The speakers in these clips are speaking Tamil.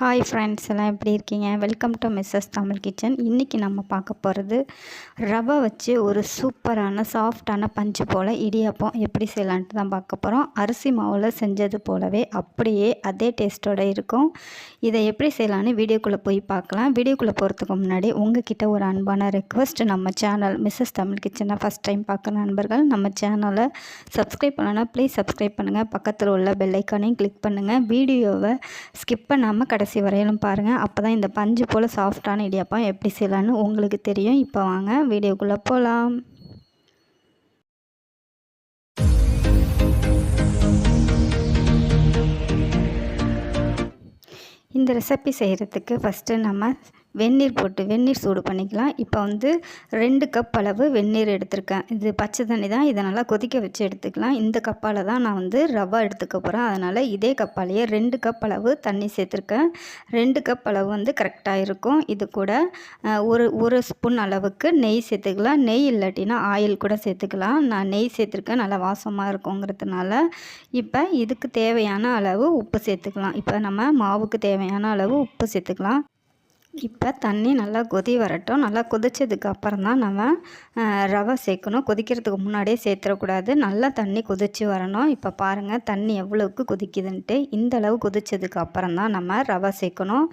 ஹாய் ஃப்ரெண்ட்ஸ் எல்லாம் எப்படி இருக்கீங்க? Welcome to Mrs Tamil kitchen இன்றைக்கி நம்ம பார்க்க போகிறது ரவை வச்சு ஒரு சூப்பரான சாஃப்டான பஞ்சு போல் இடியாப்பம் எப்படி செய்யலான்ட்டு தான் பார்க்க போகிறோம் அரிசி மாவில் செஞ்சது போலவே அப்படியே அதே டேஸ்ட்டோடு இருக்கும். இதை எப்படி செய்யலான்னு வீடியோக்குள்ளே போய் பார்க்கலாம். வீடியோக்குள்ளே போகிறதுக்கு முன்னாடி உங்ககிட்ட ஒரு அன்பான ரெக்வஸ்ட் நம்ம சேனல் மிஸ்ஸஸ் தமிழ் கிச்சனை ஃபஸ்ட் டைம் பார்க்குற நண்பர்கள் நம்ம சேனலை சப்ஸ்கிரைப் பண்ணலன்னா ப்ளீஸ் சப்ஸ்கிரைப் பண்ணுங்கள் பக்கத்தில் உள்ள பெல்லைக்கானையும் கிளிக் பண்ணுங்கள் வீடியோவை ஸ்கிப் பண்ணாமல் கடைசி வரையிலும் பாருங்கள் அப்போ தான் இந்த பஞ்சு போல் சாஃப்டான இடியாப்பம் எப்படி செய்யலான்னு உங்களுக்கு தெரியும். இப்போ வாங்க வீடியோக்குள்ளே போகலாம் இந்த ரெசிபி செய்கிறதுக்கு ஃபஸ்ட்டு நம்ம வெந்நீர் போட்டு வெந்நீர் சூடு பண்ணிக்கலாம். இப்போ வந்து ரெண்டு கப் அளவு வெந்நீர் எடுத்திருக்கேன். இது பச்சை தண்ணி தான். இதை நல்லா கொதிக்க வச்சு எடுத்துக்கலாம். இந்த கப்பால் தான் நான் வந்து ரவா எடுத்துக்க போகிறேன் அதனால் இதே கப்பாலேயே ரெண்டு கப் அளவு தண்ணி சேர்த்துருக்கேன். ரெண்டு கப் அளவு வந்து கரெக்டாக இருக்கும். இது கூட ஒரு ஒரு ஸ்பூன் அளவுக்கு நெய் சேர்த்துக்கலாம். நெய் இல்லாட்டினா ஆயில் கூட சேர்த்துக்கலாம். நான் நெய் சேர்த்துருக்கேன். நல்லா வாசமாக இருக்குங்கிறதுனால இப்போ இதுக்கு தேவையான அளவு உப்பு சேர்த்துக்கலாம். இப்போ நம்ம மாவுக்கு தேவையான அளவு உப்பு சேர்த்துக்கலாம். இப்போ தண்ணி நல்லா கொதி வரட்டும். நல்லா கொதித்ததுக்கு அப்புறம் தான் நம்ம ரவை சேர்க்கணும். கொதிக்கிறதுக்கு முன்னாடியே சேர்த்துடக்கூடாது. நல்லா தண்ணி கொதித்து வரணும். இப்போ பாருங்கள் தண்ணி எவ்வளோக்கு கொதிக்குதுன்ட்டு. இந்த அளவு கொதித்ததுக்கு அப்புறம் தான் நம்ம ரவை சேர்க்கணும்.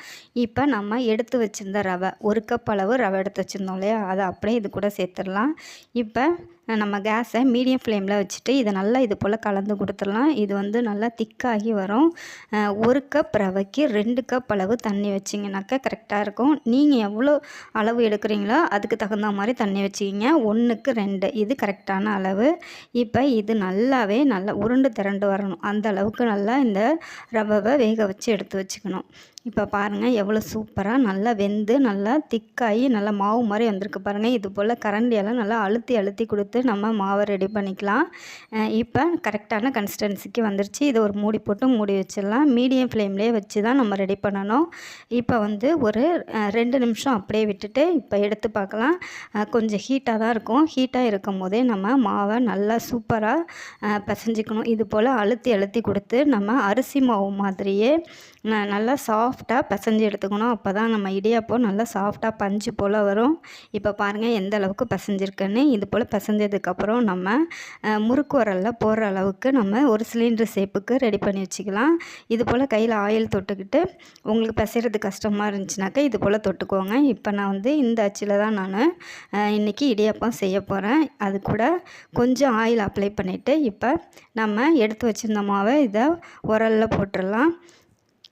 இப்போ நம்ம எடுத்து வச்சுருந்த ரவை ஒரு கப் அளவு ரவை எடுத்து வச்சுருந்தோம் இல்லையா? அதை அப்படியே இது கூட சேர்த்துடலாம். இப்போ நம்ம கேஸை மீடியம் ஃப்ளேமில் வச்சுட்டு இதை நல்லா இது போல் கலந்து கொடுத்துடலாம். இது வந்து நல்லா திக்காகி வரும். ஒரு கப் ரவைக்கு ரெண்டு கப் அளவு தண்ணி வச்சிங்கனாக்கா கரெக்டாக இருக்கும். நீங்கள் எவ்வளோ அளவு எடுக்கிறீங்களோ அதுக்கு தகுந்த மாதிரி தண்ணி வச்சுக்கிங்க. ஒன்றுக்கு ரெண்டு. இது கரெக்டான அளவு. இப்போ இது நல்லாவே நல்லா உருண்டு திரண்டு வரணும். அந்த அளவுக்கு நல்லா இந்த ரவை வேக வச்சு எடுத்து வச்சுக்கணும். இப்போ பாருங்கள் எவ்வளோ சூப்பராக நல்லா வெந்து நல்லா திக்காகி நல்லா மாவு மாதிரி வந்திருக்கு பாருங்கள் இது போல் கரண்டியெல்லாம் நல்லா அழுத்தி அழுத்தி கொடுத்து நம்ம மாவை ரெடி பண்ணிக்கலாம். இப்போ கரெக்டான கன்சிஸ்டன்சிக்கு வந்துருச்சு. இதை ஒரு மூடி போட்டு மூடி வச்சிடலாம். மீடியம் ஃப்ளேம்லேயே வச்சு தான் நம்ம ரெடி பண்ணணும். இப்போ வந்து ஒரு ரெண்டு நிமிஷம் அப்படியே விட்டுட்டு இப்போ எடுத்து பார்க்கலாம். கொஞ்சம் ஹீட்டாக தான் இருக்கும். ஹீட்டாக இருக்கும் போதே நம்ம மாவை நல்லா சூப்பராக பிசைஞ்சிக்கணும். இது போல் அழுத்தி அழுத்தி கொடுத்து நம்ம அரிசி மாவு மாதிரியே நல்லா சாஃப்டாக பசைஞ்சு எடுத்துக்கணும். அப்போ தான் நம்ம இடியாப்பம் நல்லா சாஃப்டாக பஞ்சு போல் வரும். இப்போ பாருங்கள் எந்த அளவுக்கு பசைஞ்சிருக்குன்னு. இது போல் பசைஞ்சதுக்கப்புறம் நம்ம முறுக்கு உரலில் போடுற அளவுக்கு நம்ம ஒரு சிலிண்டர் ஷேப்புக்கு ரெடி பண்ணி வச்சுக்கலாம். இது போல் கையில் ஆயில் தொட்டுக்கிட்டு உங்களுக்கு பசைகிறது கஷ்டமாக இருந்துச்சுனாக்கா இது போல் தொட்டுக்கோங்க. இப்போ நான் வந்து இந்த அச்சில் தான் நான் இன்றைக்கி இடியாப்பம் செய்ய போகிறேன் அது கூட கொஞ்சம் ஆயில் அப்ளை பண்ணிவிட்டு இப்போ நம்ம எடுத்து வச்சுருந்த மாவை இதை உரலில் போட்டுடலாம்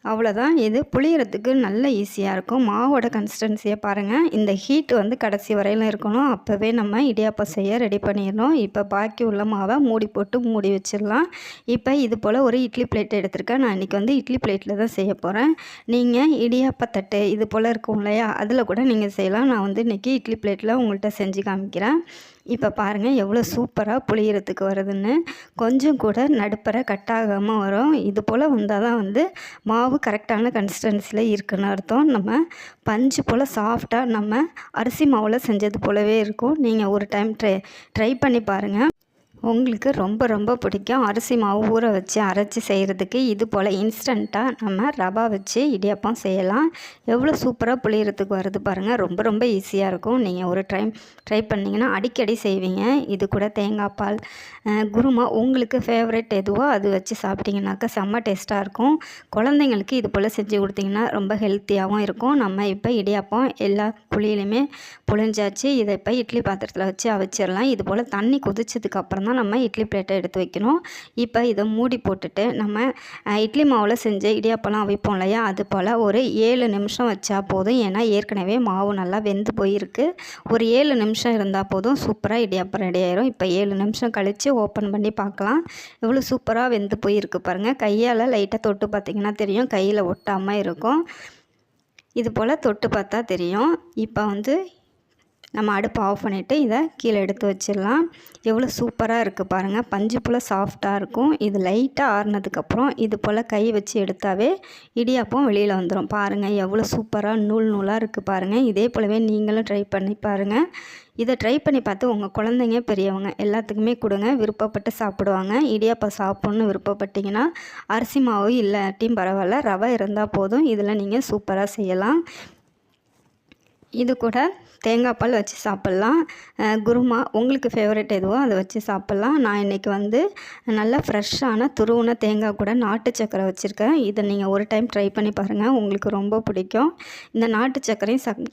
அவ்வளோதான் இது புளியறதுக்கு நல்ல ஈஸியாக இருக்கும். மாவோட கன்சிஸ்டன்சியை பாருங்கள் இந்த ஹீட் வந்து கடைசி வரையிலும் இருக்கணும். அப்போவே நம்ம இடியாப்பம் செய்ய ரெடி பண்ணிடணும். இப்போ பாக்கி உள்ள மாவை மூடி போட்டு மூடி வச்சிடலாம். இப்போ இது போல் ஒரு இட்லி பிளேட் எடுத்திருக்கேன். நான் இன்றைக்கி வந்து இட்லி பிளேட்டில் தான் செய்ய போகிறேன் நீங்கள் இடியாப்பத்தட்டு இது போல் இருக்கும் இல்லையா? அதில் கூட நீங்கள் செய்யலாம். நான் வந்து இன்றைக்கி இட்லி பிளேட்டில் உங்கள்கிட்ட செஞ்சு காமிக்கிறேன். இப்போ பாருங்கள் எவ்வளோ சூப்பராக புளியறதுக்கு வருதுன்னு. கொஞ்சம் கூட நடுப்பற கட்டாகாமல் வரும். இது போல் வந்தால் தான் வந்து மாவு கரெக்டான கன்சிஸ்டன்சியில் இருக்குன்னு அர்த்தம். நம்ம பஞ்சு போல் சாஃப்டாக நம்ம அரிசி மாவில் செஞ்சது போலவே இருக்கும். நீங்கள் ஒரு டைம் ட்ரை ட்ரை பண்ணி பாருங்கள் உங்களுக்கு ரொம்ப ரொம்ப பிடிக்கும். அரிசி மாவு ஊற வச்சு அரைச்சி செய்கிறதுக்கு இது போல் இன்ஸ்டண்ட்டாக நம்ம ரவா வச்சு இடியாப்பம் செய்யலாம். எவ்வளோ சூப்பராக புளியறதுக்கு வருது பாருங்கள் ரொம்ப ரொம்ப ஈஸியாக இருக்கும். நீங்கள் ஒரு டைம் ட்ரை பண்ணிங்கன்னா அடிக்கடி செய்வீங்க. இது கூட தேங்காய் பால் குருமா உங்களுக்கு ஃபேவரட் எதுவோ அது வச்சு சாப்பிட்டிங்கனாக்கா செம்ம டேஸ்ட்டாக இருக்கும். குழந்தைங்களுக்கு இது போல் செஞ்சு கொடுத்திங்கன்னா ரொம்ப ஹெல்த்தியாகவும் இருக்கும். நம்ம இப்போ இடியாப்பம் எல்லா குழியிலையுமே புழிஞ்சாச்சு. இதை இப்போ இட்லி பாத்திரத்தில் வச்சு அவிச்சிடலாம் இது போல் தண்ணி கொதிச்சதுக்கப்புறம் தான் நம்ம இட்லி பிளேட்டை எடுத்து வைக்கணும். இப்போ இதை மூடி போட்டுட்டு நம்ம இட்லி மாவில் செஞ்ச இடியாப்பெல்லாம் அவிப்போம் இல்லையா? அது போல் ஒரு ஏழு நிமிஷம் வச்சா போதும். ஏன்னா ஏற்கனவே மாவு நல்லா வெந்து போயிருக்கு. ஒரு ஏழு நிமிஷம் இருந்தால் போதும். சூப்பராக இடியாப்பம் ரெடி ஆயிரும். இப்போ ஏழு நிமிஷம் கழித்து ஓப்பன் பண்ணி பார்க்கலாம். எவ்வளோ சூப்பராக வெந்து போயிருக்கு பாருங்கள் கையால் லைட்டாக தொட்டு பார்த்திங்கன்னா தெரியும். கையில் ஒட்டாமல் இருக்கும். இது போல் தொட்டு பார்த்தா தெரியும். இப்போ வந்து நம்ம அடுப்பை ஆஃப் பண்ணிவிட்டு இதை கீழே எடுத்து வச்சிடலாம். எவ்வளோ சூப்பராக இருக்குது பாருங்கள் பஞ்சு போல் சாஃப்டாக இருக்கும். இது லைட்டாக ஆறுனதுக்கப்புறம் இது போல் கை வச்சு எடுத்தாவே இடியாப்பம் வெளியில் வந்துடும் பாருங்கள் எவ்வளோ சூப்பராக நூல் நூலாக இருக்குது பாருங்கள் இதே போலவே நீங்களும் ட்ரை பண்ணி பாருங்கள் இதை ட்ரை பண்ணி பார்த்து உங்கள் குழந்தைங்க பெரியவங்க எல்லாத்துக்குமே கொடுங்க. விருப்பப்பட்டு சாப்பிடுவாங்க. இடியாப்பம் சாப்பிட்ணுன்னு விருப்பப்பட்டிங்கன்னா அரிசி மாவு இல்லாட்டியும் பரவாயில்ல. ரவை இருந்தால் போதும். இதில் நீங்கள் சூப்பராக செய்யலாம். இது கூட தேங்காய் பால் வச்சு சாப்பிட்லாம். குருமா உங்களுக்கு ஃபேவரட் எதுவோ அதை வச்சு சாப்பிட்லாம். நான் இன்றைக்கி வந்து நல்லா ஃப்ரெஷ்ஷான துருவுன தேங்காய் கூட நாட்டு சக்கரை வச்சுருக்கேன். இதை நீங்கள் ஒரு டைம் ட்ரை பண்ணி பாருங்கள் உங்களுக்கு ரொம்ப பிடிக்கும். இந்த நாட்டு சக்கரையும் சக்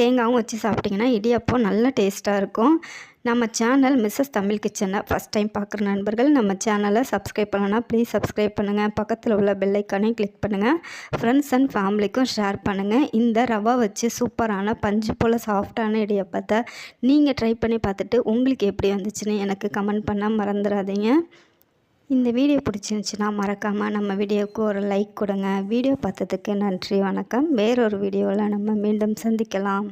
தேங்காயும் வச்சு சாப்பிட்டிங்கன்னா இடியப்பம் நல்ல டேஸ்ட்டாக இருக்கும். நம்ம சேனல் மிஸ்ஸஸ் தமிழ் கிச்சனை ஃபஸ்ட் டைம் பார்க்குற நண்பர்கள் நம்ம சேனலை சப்ஸ்கிரைப் பண்ணணும்னா ப்ளீஸ் சப்ஸ்கிரைப் பண்ணுங்கள் பக்கத்தில் உள்ள பெல்லைக்கானையும் கிளிக் பண்ணுங்கள் ஃப்ரெண்ட்ஸ் அண்ட் ஃபேமிலிக்கும் ஷேர் பண்ணுங்கள் இந்த ரவா வச்சு சூப்பரான பஞ்சு போல் சாஃப்டான இடியப்பத்தை நீங்கள் ட்ரை பண்ணி பார்த்துட்டு உங்களுக்கு எப்படி வந்துச்சுன்னு எனக்கு கமெண்ட் பண்ணால் மறந்துடாதீங்க. இந்த வீடியோ பிடிச்சிருந்துச்சின்னா மறக்காமல் நம்ம வீடியோவுக்கு ஒரு லைக் கொடுங்க. வீடியோ பார்த்ததுக்கு நன்றி வணக்கம். வேறொரு வீடியோவில் நம்ம மீண்டும் சந்திக்கலாம்.